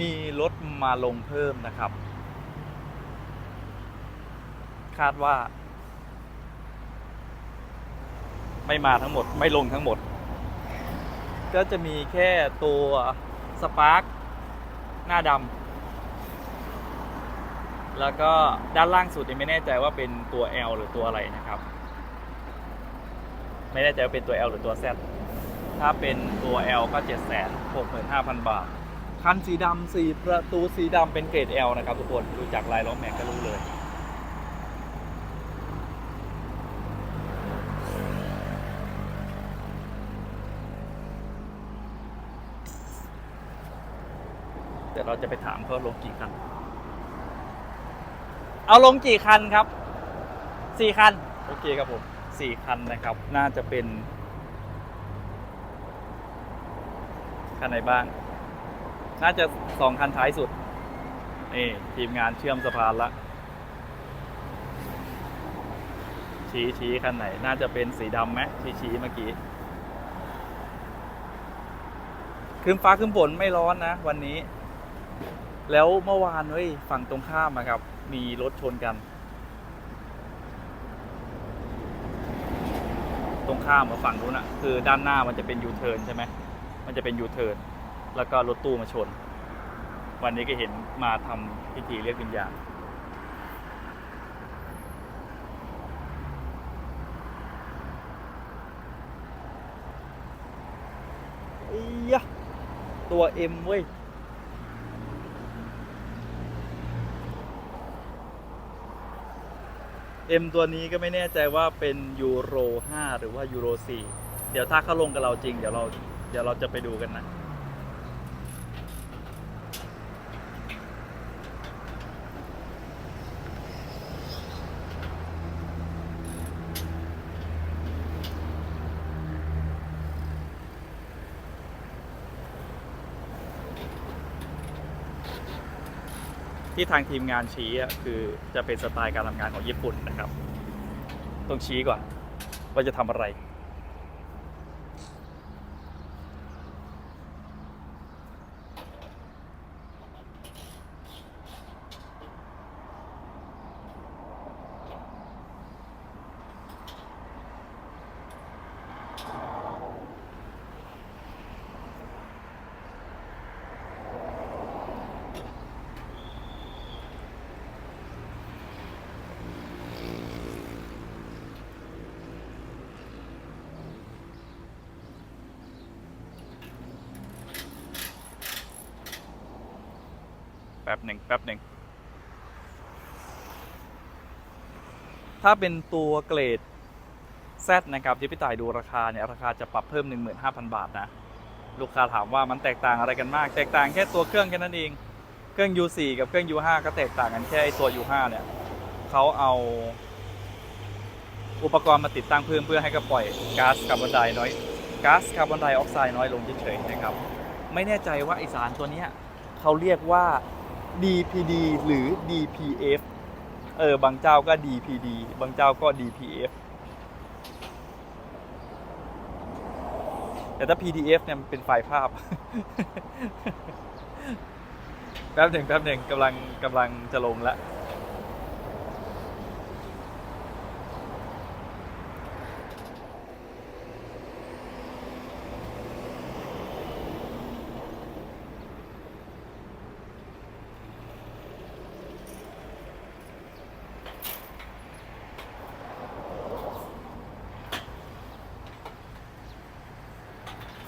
มีรถมาลงเพิ่มนะครับ คาดว่า ไม่มาทั้งหมด ไม่ลงทั้งหมด ก็จะมีแค่ตัวสปาร์คหน้าดำแล้วก็ด้านล่างสุดยังไม่แน่ใจว่าเป็นตัว L หรือตัวอะไรนะครับ ไม่แน่ใจว่าเป็นตัว L หรือตัว Z ถ้าเป็นตัว L ก็7 6 5 0 0 0 บาท คันสีดำสีประตูสีดำเป็นเกรด L นะครับทุกคนดูจากลายล้อแม็กก็รู้เลย เดี๋ยวเราจะไปถามเขาลงกี่คัน เอาลงกี่คันครับสี่คัน โอเคครับผมสี่คันนะครับ น่าจะเป็น คันไหนบ้าง น่าจะสองคันท้ายสุด นี่ทีมงานเชื่อมสะพานละ ชี้ชี้คันไหน น่าจะเป็นสีดำไหมชี้ชี้เมื่อกี้คืมฟ้าคืมฝนไม่ร้อนนะ วันนี้ แล้วเมื่อวานเฮ้ยฝั่งตรงข้ามอะครับ มีรถชนกัน ตรงข้ามกับฝั่งนู้นอะคือด้านหน้ามันจะเป็นยูเทิร์นใช่ไหมมันจะเป็นยูเทิร์น แล้วก็รถตู้มาชน วันนี้ก็เห็นมาทำพิธีเรียกวิญญาณอียะตัวเอ็มเว้ย เอ็มตัวนี้ก็ไม่แน่ใจว่าเป็นยูโร 5 หรือว่ายูโร 4 เดี๋ยวถ้าเขาลงกับเราจริง เดี๋ยวเราเดี๋ยวเราจะไปดูกันนะ ที่ทางทีมงานชี้อะคือจะเป็นสไตล์การทำงานของญี่ปุ่นนะครับ ต้องชี้ก่อนว่าจะทำอะไร แป๊บหนึ่งแป๊บหนึ่งถ้าเป็นตัวเกรด Z นะครับที่พี่ต่ายดูราคาเนี่ยราคาจะปรับเพิ่ม 15,000 บาทนะลูกค้าถามว่ามันแตกต่างอะไรกันมาก แตกต่างแค่ตัวเครื่องแค่นั้นเอง เครื่อง U4 กับเครื่อง U5 ก็แตกต่างกันแค่ไอ้ตัว U5 เนี่ยเขาเอาอุปกรณ์มาติดตั้งเพิ่มเพื่อให้กระปล่อยก๊าซคาร์บอนไดน้อยก๊าซคาร์บอนไดออกไซด์น้อยลงเฉยๆนะครับ ไม่แน่ใจว่าไอสารตัวนี้เขาเรียกว่า DPD หรือ DPF เออบางเจ้าก็ DPD บางเจ้าก็ DPF แต่ถ้า PDF เนี่ยมันเป็นไฟล์ภาพ แป๊บหนึ่งแป๊บหนึ่งกำลังกำลังจะลงแล้ว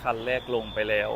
คันแรกลงไปแล้ว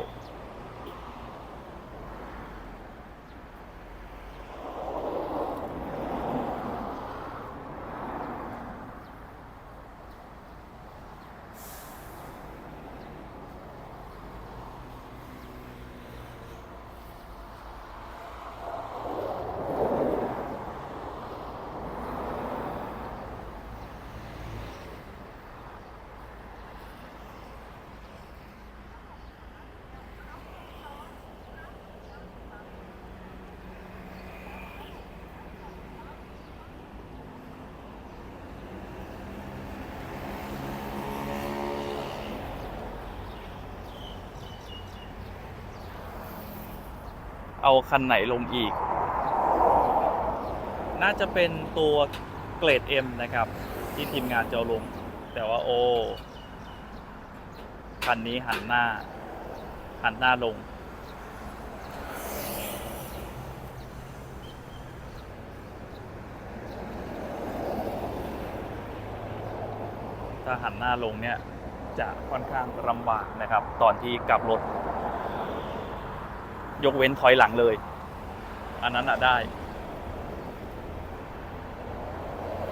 เอาคันไหนลงอีก น่าจะเป็นตัวเกรด M นะครับ ที่ทีมงานจะลง แต่ว่าโอ้คันนี้หันหน้า หันหน้าลง ถ้าหันหน้าลงเนี่ยจะค่อนข้างลำบากนะครับ ตอนที่กลับรถ ยกเว้นถอยหลังเลย อันนั้นอะได้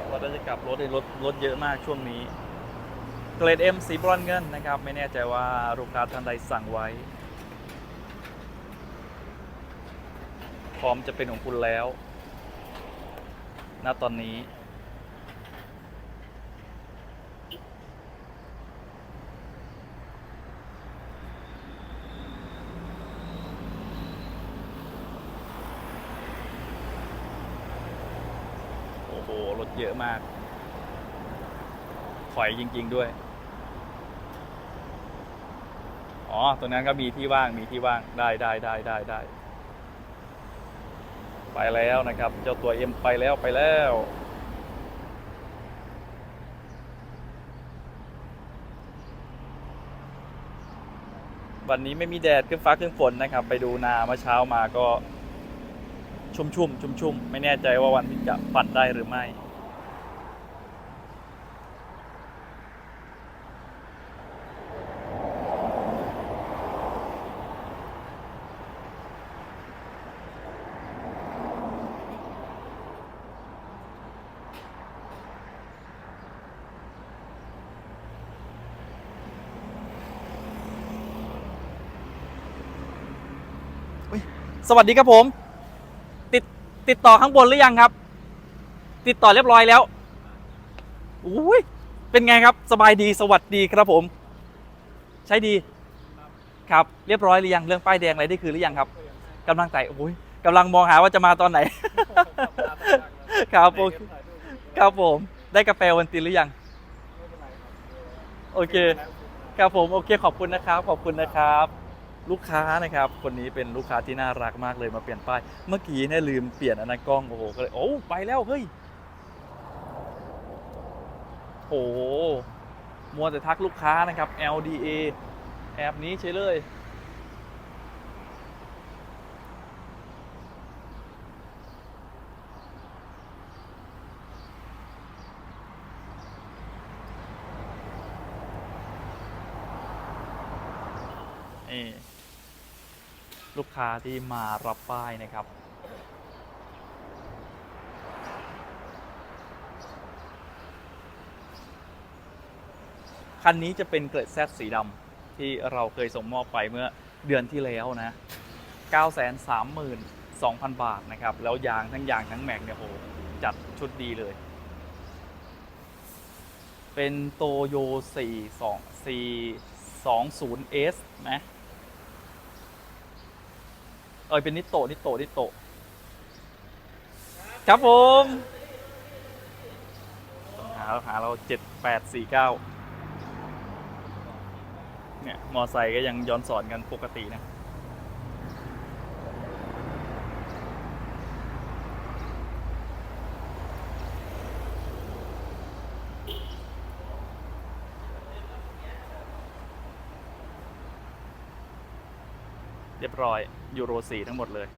เพราะถ้าจะกลับรถในรถรถเยอะมากช่วงนี้ เกรด M สีบรอนเงินนะครับ ไม่แน่ใจว่าลูกค้าท่านใดสั่งไว้ พร้อมจะเป็นของคุณแล้ว ณตอนนี้ โอ้โห รถ เยอะมาก ถอยจริง ๆด้วย อ๋อ ตรงนั้นก็มีที่ว่าง มีที่ว่าง ได้ได้ได้ได้ได้ ไปแล้วนะครับ เจ้าตัวเอ็มไปแล้วไปแล้ววันนี้ไม่มีแดดขึ้นฟ้าขึ้นฝนนะครับ ไปดูนาเมื่อเช้ามาก็ชุ่มชุ่มชุ่มชุ่มไม่แน่ใจว่าวันนี้จะปั่นได้หรือไม่ สวัสดีครับผม ติดติดต่อข้างบนหรือยังครับ ติดต่อเรียบร้อยแล้วอุ้ยเป็นไงครับ สบายดีสวัสดีครับผม ใช้ดีครับ เรียบร้อยหรือยังเรื่องป้ายแดงอะไรได้คือหรือยังครับกำลังใจโอ้ยกำลังมองหาว่าจะมาตอนไหน ครับโอเคครับผม ได้กาแฟวันตินหรือยังโอเค ครับผมโอเคขอบคุณนะครับ ขอบคุณนะครับ ลูกค้านะครับ คนนี้เป็นลูกค้าที่น่ารักมากเลยมาเปลี่ยนป้าย เมื่อกี้เนี่ยลืมเปลี่ยนอนนนกล้องโอ้โหก็เลยโอ้ไปแล้วเฮ้ยโอ้โหมัวแต่ทักลูกค้านะครับ LDA แอปนี้ใช่เลย นี่ ลูกค้าที่มารับป้ายนะครับ คันนี้จะเป็นเกรดแซดสีดำที่เราเคยส่งมอบไปเมื่อเดือนที่แล้วนะ 932,000 บาทนะครับ แล้วยางทั้งยางทั้งแม็กเนี่ยโหจัดชุดดีเลย เป็นโตโย42 420S นะ เอยเป็นนิโตะนิโตะนิโตะครับผมหาหาเราเจ็ดแปดสี่เก้าเนี่ย มอไซค์ก็ยังย้อนสอนกันปกตินะเรียบร้อย ยูโร4ทั้งหมดเลย